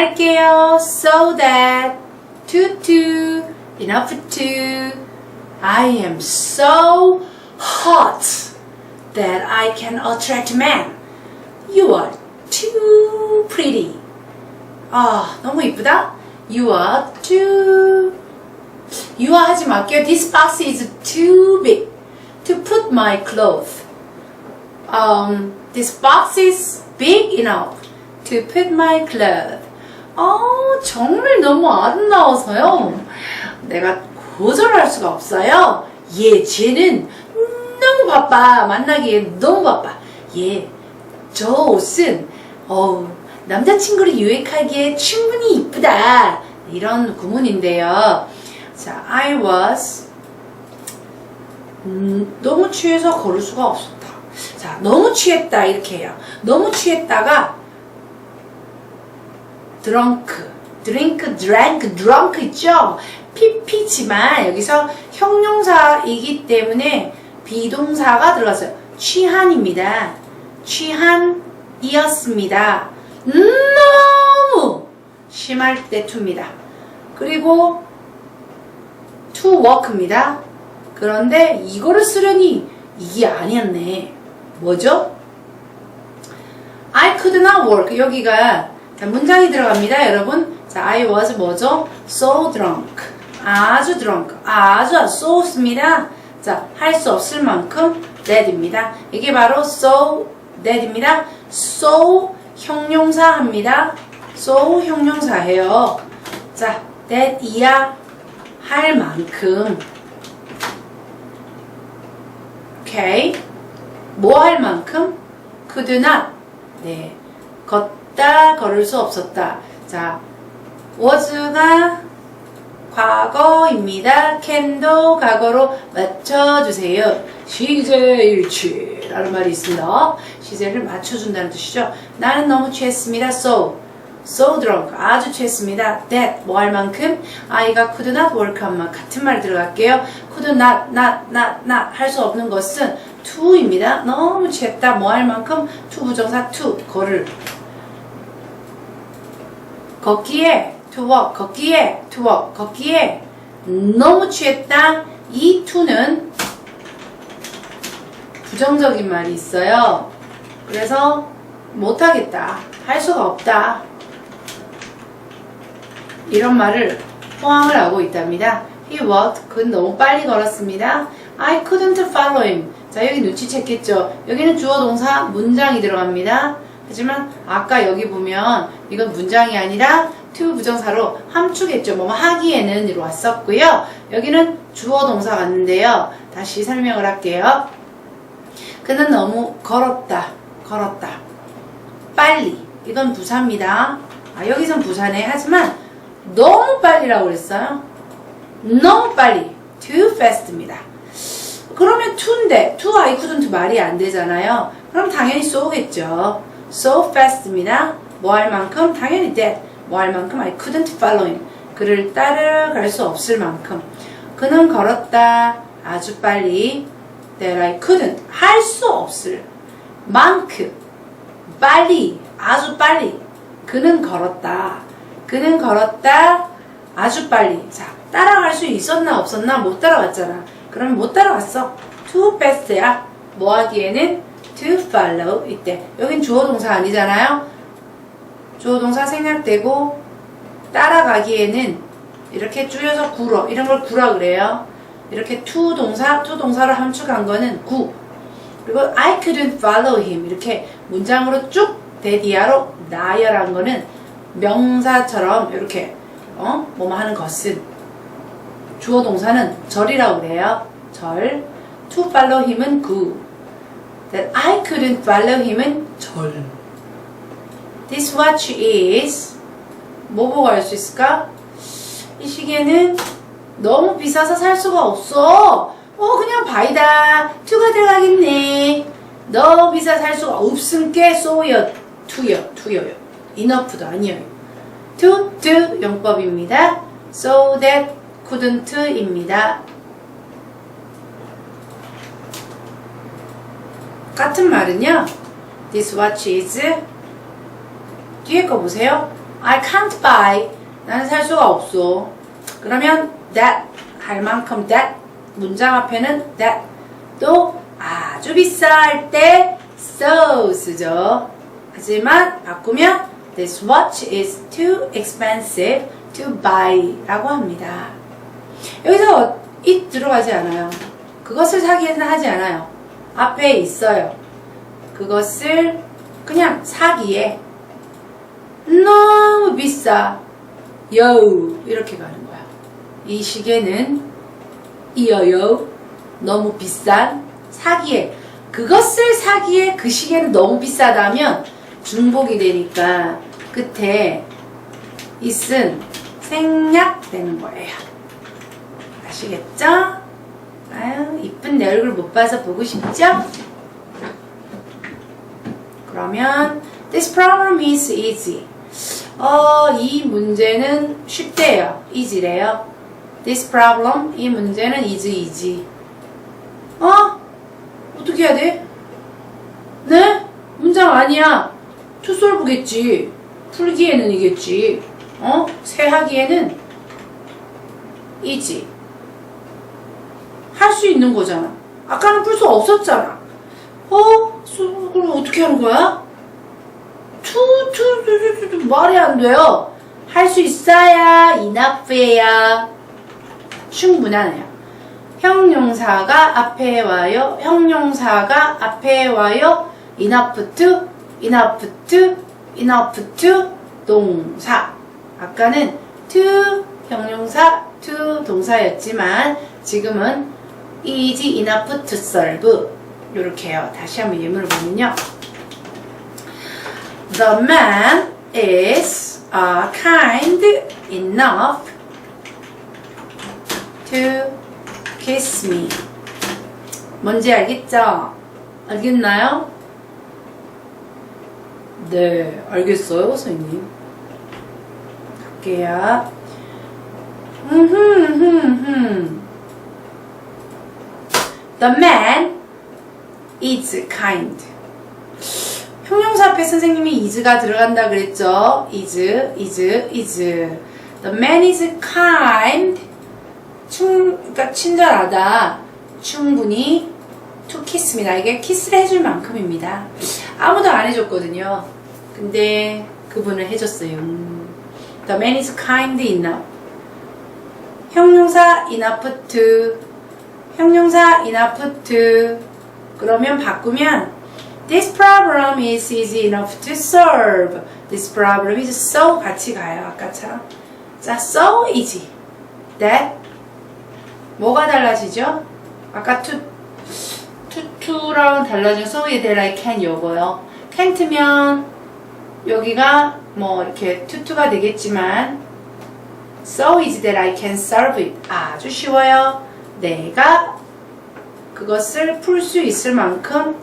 할게요. So that to to enough to I am so hot that I can attract men. You are too pretty. 아, 너무 이쁘다. You are too. You are 하지 말게요. This box is too big to put my clothes. Um, this box is big enough to put my clothes. 아, 정말 너무 아름다워서요. 내가 거절할 수가 없어요. 예, 쟤는 너무 바빠. 만나기에 너무 바빠. 예, 저 옷은 어우, 남자친구를 유혹하기에 충분히 이쁘다. 이런 구문인데요. 자, I was 음, 너무 취해서 걸을 수가 없었다. 자, 너무 취했다 이렇게 해요. 너무 취했다가 drunk, drink, drank, drunk 있죠? PP지만 여기서 형용사이기 때문에 비동사가 들어갔어요. 취한입니다. 취한이었습니다. 너무 심할 때 to입니다. 그리고 to work입니다. 그런데 이거를 쓰려니 이게 아니었네. 뭐죠? I could not work. 여기가 자, 문장이 들어갑니다, 여러분. 자, I was 뭐죠? So drunk. 아주 drunk. 아주 so습니다. 자, 할 수 없을 만큼 that입니다. 이게 바로 so that입니다. so 형용사합니다. so 형용사예요. 자, that이야 할 만큼. 오케이. 뭐 할 만큼? could not. 네. 걷다, 걸을 수 없었다. 자, was가 과거입니다. can도 과거로 맞춰주세요. 시제일치 라는 말이 있습니다. 시제를 맞춰준다는 뜻이죠. 나는 너무 취했습니다. So, so drunk. 아주 취했습니다. That, 뭐 할 만큼? 아이가 could not work 한만 같은 말 들어갈게요. could not, not, not, not 할 수 없는 것은 to입니다. 너무 취했다. 뭐 할 만큼? to 부정사 to, 걸을. 걷기에 walk, 걷기에 walk, 걷기에 너무 취했다. 이 to는 부정적인 말이 있어요. 그래서 못하겠다. 할 수가 없다. 이런 말을 포함을 하고 있답니다. He walked. 그는 너무 빨리 걸었습니다. I couldn't follow him. 자, 여기 눈치챘겠죠? 여기는 주어 동사 문장이 들어갑니다. 하지만 아까 여기 보면 이건 문장이 아니라 to 부정사로 함축했죠. 뭐 하기에는 이로 왔었고요. 여기는 주어 동사 같는데요. 다시 설명을 할게요. 그는 너무 걸었다. 걸었다. 빨리. 이건 부사입니다. 아, 여기선 부사네. 하지만 너무 빨리라고 그랬어요. 너무 빨리. too fast입니다. 그러면 to인데 to I couldn't 말이 안 되잖아요. 그럼 당연히 so겠죠. So fast입니다. 뭐 할 만큼? 당연히 that. 뭐 할 만큼? I couldn't follow him. 그를 따라갈 수 없을 만큼. 그는 걸었다. 아주 빨리. that I couldn't. 할 수 없을 만큼. 빨리. 아주 빨리. 그는 걸었다. 그는 걸었다. 아주 빨리. 자, 따라갈 수 있었나 없었나? 못 따라갔잖아. 그럼 못 따라갔어. too fast야. 뭐 하기에는 to follow 이때. 여긴 주어 동사 아니잖아요. 주어 동사 생략되고 따라가기에는 이렇게 줄여서 구러 이런 걸 구라 그래요. 이렇게 to 동사, to 동사로 함축한 거는 구. 그리고 I couldn't follow him 이렇게 문장으로 쭉 대디아로 나열한 거는 명사처럼 이렇게 어? 뭐뭐 하는 것은 주어 동사는 절이라고 그래요. 절. To follow him은 구. That I couldn't follow him은 절. This watch is 뭐 보고 알 수 있을까? 이 시계는 너무 비싸서 살 수가 없어. 어 그냥 바이다. 투가 들어가겠네. 너무 비싸 살 수가 없음께 소여 투여 투여요. 인어프도 아니에요. do 용법입니다. so that couldn't입니다. 같은 말은요. This watch is 뒤에 거 보세요. I can't buy. 나는 살 수가 없어. 그러면 that 할 만큼 that 문장 앞에는 that 또 아주 비쌀 때 so 쓰죠. 하지만 바꾸면 this watch is too expensive to buy 라고 합니다. 여기서 it 들어가지 않아요. 그것을 사기에는 하지 않아요. 앞에 있어요. 그것을 그냥 사기에 너무 비싸. 여우 이렇게 가는 거야. 이 시계는 이어요. 너무 비싼 사기에 그것을 사기에 그 시계는 너무 비싸다면 중복이 되니까 끝에 있은 생략되는 거예요. 아시겠죠? 아유 이쁜 내 얼굴 못 봐서 보고 싶죠? 그러면 this problem is easy. 어, 이 문제는 쉽대요. easy래요. This problem, 이 문제는 is easy. 어? 어떻게 해야 돼? 네? 문장 아니야. to solve겠지. 풀기에는 이겠지. 어? 세 하기에는 easy. 할 수 있는 거잖아. 아까는 풀 수 없었잖아. 어? 수- 그럼 어떻게 하는 거야? 투, 투, 투, 투, 투, 투, 말이 안 돼요. 할 수 있어야 enough해야 충분하네요. 형용사가 앞에 와요. 형용사가 앞에 와요. to, enough to 동사. 아까는 to 형용사, to 동사였지만 지금은 is enough to serve. 이렇게 해요. 다시 한번 예문을 보면요. The man is uh, kind enough to kiss me. 뭔지 알겠죠? 알겠나요? 네, 알겠어요, 선생님. 갈게요. 흠흠흠흠. The man is kind. 형용사 앞에 선생님이 is가 들어간다 그랬죠? is, is, is. The man is kind. 충, 그러니까 친절하다. 충분히 to kiss me. 나에게 키스를 해줄 만큼입니다. 아무도 안 해줬거든요. 근데 그분을 해줬어요. 음. The man is kind enough. 형용사 enough to. 형용사 enough to. 그러면 바꾸면 This problem is easy enough to solve. This problem is so 같이 가요. 아까처럼. 자, so easy. That 뭐가 달라지죠? 아까 to to to랑 달라진 so에 대한 I can 요거요. can't면 여기가 뭐 이렇게 to to가 되겠지만 so easy that I can solve it. 아주 쉬워요. 내가 그것을 풀 수 있을 만큼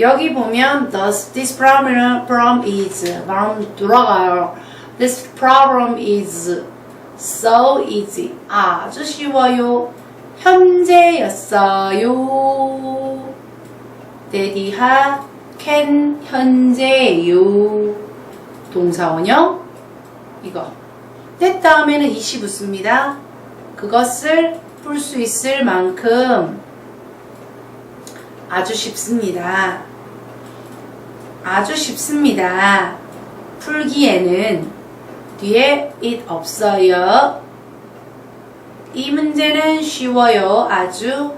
여기 보면 thus this problem, is 발음 돌아가요. This problem is so easy. 아주 쉬워요. 현재였어요. 데디하 can 현재요. 동사 원형 이거. that 다음에는 이시 붙습니다. 그것을 풀 수 있을 만큼 아주 쉽습니다. 아주 쉽습니다. 풀기에는 뒤에 it 없어요. 이 문제는 쉬워요. 아주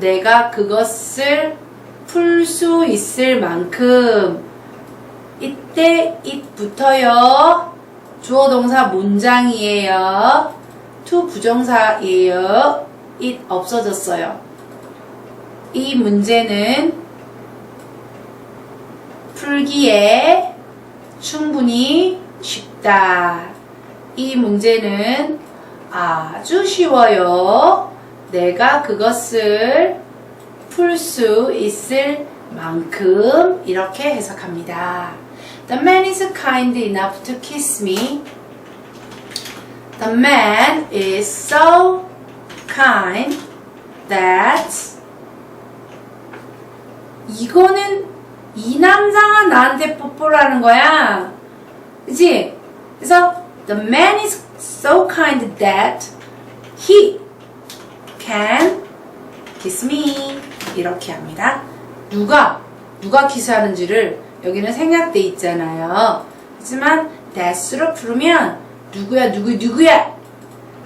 내가 그것을 풀 수 있을 만큼 이때 it 붙어요. 주어 동사 문장이에요. to 부정사이에요. It 없어졌어요. 이 문제는 풀기에 충분히 쉽다. 이 문제는 아주 쉬워요. 내가 그것을 풀 수 있을 만큼 이렇게 해석합니다. The man is kind enough to kiss me. The man is so kind that 이거는 이 남자가 나한테 뽀뽀를 하는 거야. 그치? 그래서 the man is so kind that he can kiss me 이렇게 합니다. 누가 누가 키스하는지를 여기는 생략돼 있잖아요. 하지만 that's로 부르면 누구야 누구 누구야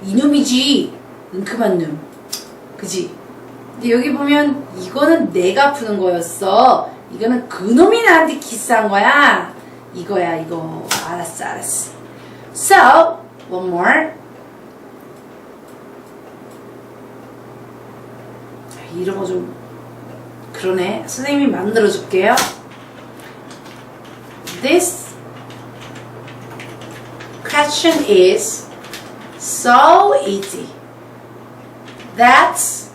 이놈이지 놈 그지? 근데 여기 보면 이거는 내가 푸는 거였어. 이거는 그놈이 나한테 키스한 거야. 이거야 이거. 알았어 알았어. So one more. 이런 거 좀 그러네. 선생님이 만들어 줄게요. This question is so easy. That's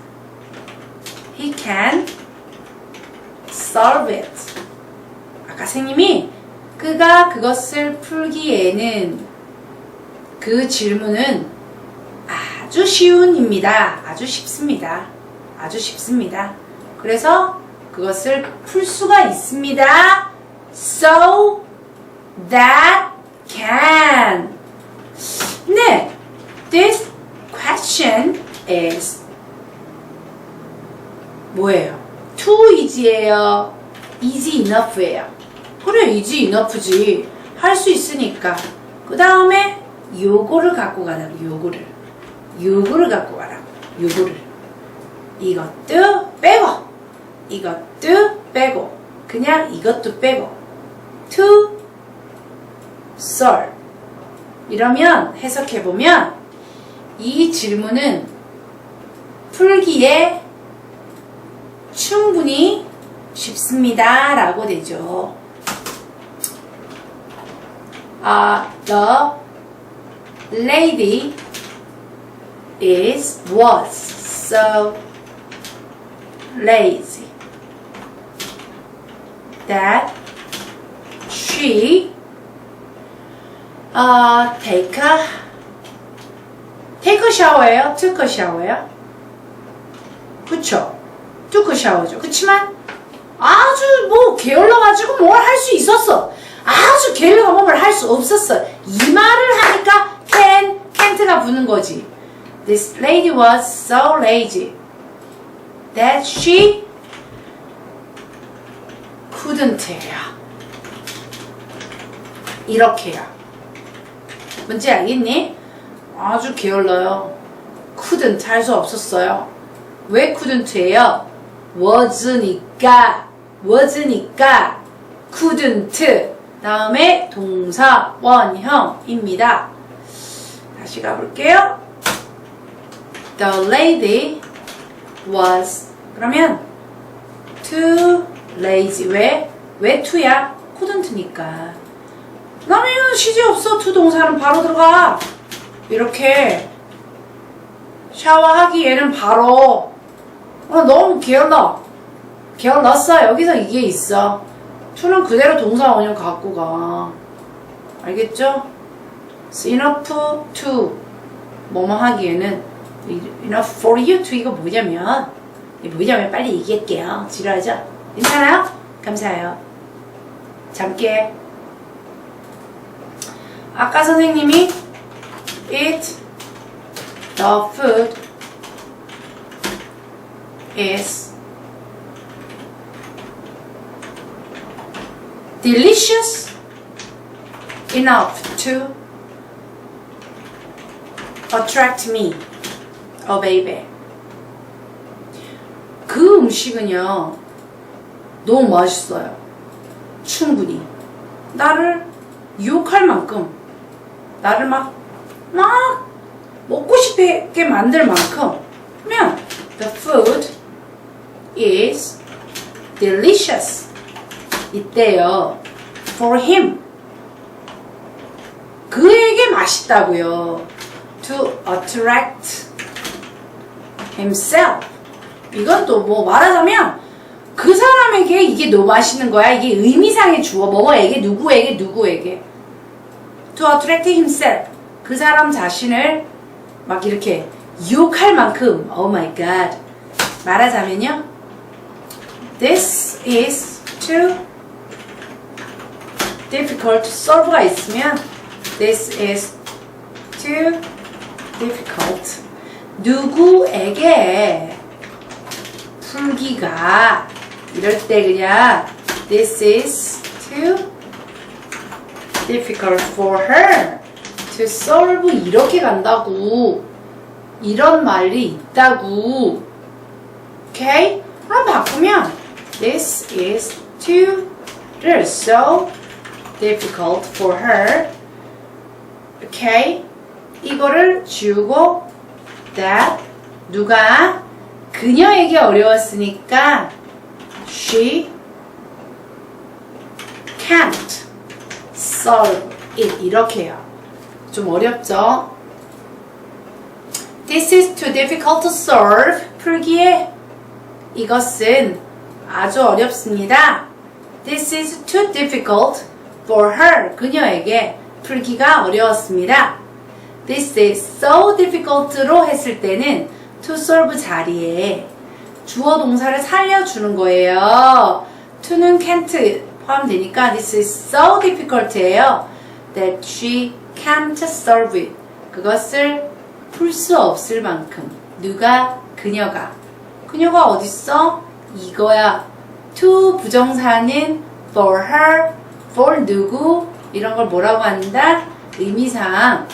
he can solve it. 아까 선생님이 그가 그것을 풀기에는 그 질문은 아주 쉬운입니다. 아주 쉽습니다. 아주 쉽습니다. 그래서 그것을 풀 수가 있습니다. So that can. 네. This question is 뭐예요? too easy예요? easy enough예요? 그래, easy enough지. 할 수 있으니까. 그 다음에 요거를 갖고 가라고, 요거를. 요거를 갖고 가라고, 요거를. 이것도 빼고, 이것도 빼고, 그냥 이것도 빼고. to solve. 이러면 해석해보면 이 질문은 풀기에 충분히 쉽습니다. 라고 되죠. 아, the lady is was so lazy that she uh, take a take a shower예요? took a shower예요? 그쵸? a shower죠. 그치만 아주 뭐 게을러가지고 뭘 할 수 있었어. 아주 게을러가 뭘할수 없었어. 이 말을 하니까 can, can't가 붙는 거지. This lady was so lazy that she couldn't해요. 이렇게요. 뭔지 알겠니? 아주 게을러요. couldn't 할 수 없었어요. 왜 couldn't예요? was니까 was니까 couldn't 다음에 동사 원형입니다. 다시 가볼게요. The lady was 그러면 too lazy 왜? 왜 to야? couldn't니까 그러면 시제 없어 to 동사는 바로 들어가 이렇게 샤워하기에는 바로 어, 너무 게을러. 게을렀어. 여기서 이게 있어. to는 그대로 동사 원형 갖고 가. 알겠죠? Enough to 뭐뭐 하기에는 enough for you to 이거 뭐냐면 이게 뭐냐면 빨리 얘기할게요. 지루하죠? 괜찮아요? 감사해요. 잠깨. 아까 선생님이 eat the food is delicious enough to attract me, oh baby. 그 음식은요, 너무 맛있어요. 충분히. 나를 유혹할 만큼, 나를 막, 막 먹고 싶게 만들 만큼, 그러면 the food is delicious. 이때요. For him. 그에게 맛있다고요. To attract himself. 이건 또 뭐 말하자면 그 사람에게 이게 너무 맛있는 거야. 이게 의미상의 주어. 뭐에게 누구에게 누구에게. To attract himself. 그 사람 자신을 막 이렇게 유혹할 만큼. Oh my god. 말하자면요. This is too difficult solve가 있으면 This is too difficult. 누구에게 풀기가 이럴 때 그냥 This is too difficult for her to solve 이렇게 간다고 이런 말이 있다고 오케이? 그럼 바꾸면 This is too 를 so difficult for her 오케이? 이거를 지우고 that 누가 그녀에게 어려웠으니까 she can't solve it 이렇게 해요. 좀 어렵죠? This is too difficult to solve. 풀기에 이것은 아주 어렵습니다. This is too difficult for her. 그녀에게 풀기가 어려웠습니다. This is so difficult로 했을 때는 to solve 자리에 주어 동사를 살려주는 거예요. to는 can't 포함되니까 this is so difficult예요. That she can't solve it. 그것을 풀 수 없을 만큼 누가 그녀가 그녀가 어딨어? 이거야. to 부정사는 for her, for 누구? 이런 걸 뭐라고 한다? 의미상.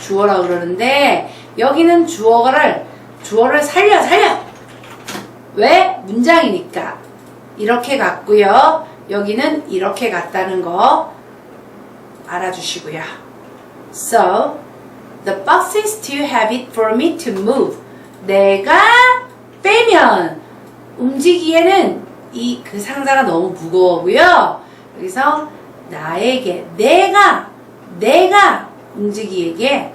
주어라고 그러는데 여기는 주어를 주어를 살려 살려. 왜? 문장이니까. 이렇게 갔고요. 여기는 이렇게 갔다는 거 알아주시고요. So the box is too heavy for me to move? 내가 빼면 움직이기에는 이 그 상자가 너무 무거워고요 여기서 나에게 내가 내가 움직이에게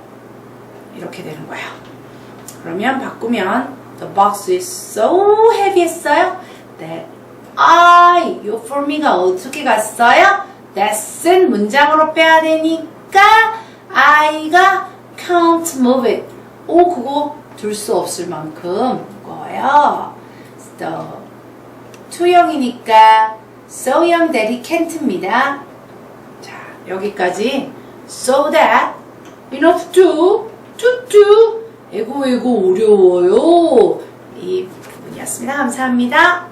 이렇게 되는 거예요. 그러면 바꾸면 the box is so heavy 했어요. that I, 요 for me가 어떻게 갔어요? that은 문장으로 빼야 되니까 I가 can't move it. 오 그거 둘 수 없을 만큼 무 거워요. the 투영이니까 so young that he can't입니다. 자 여기까지 so that enough to to to 에고 에고 어려워요 이 부분이었습니다 감사합니다